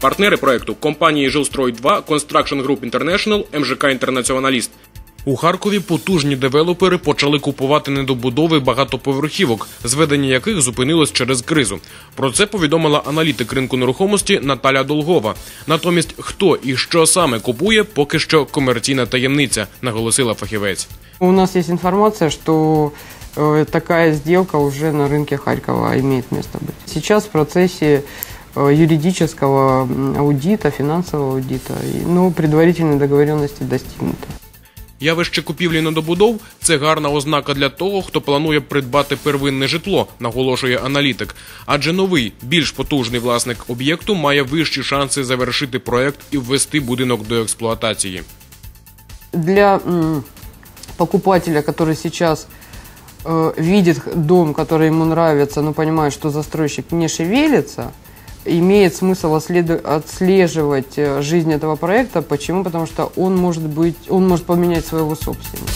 Партнери проекту компанії Жилстрой 2 Construction Group International, МЖК Інтернаціоналіст. У Харкові потужні девелопери почали купувати недобудови багатоповерхівок, зведення яких зупинилось через кризу. Про це повідомила аналітик ринку нерухомості Наталя Долгова. Натомість, хто і що саме купує, поки що комерційна таємниця, наголосила фахівець. У нас есть информация, что э, такая сделка уже на рынке Харькова имеет место быть. Сейчас в процессе э, юридического м, аудита, финансового аудита, и, ну, предварительной договоренности достигнуты. Явище купівлі недобудов це гарна ознака для того, хто планує придбати первинне житло, наголошує аналітик. Адже новий, більш потужний власник об'єкту має вищі шанси завершити проект і ввести будинок до експлуатації. Для м, покупателя, который сейчас э, видит дом, который ему нравится, но понимает, что застройщик не шевелится, имеет смысл отследу- отслеживать э, жизнь этого проекта. Почему? Потому что он может быть, он может поменять своего собственника.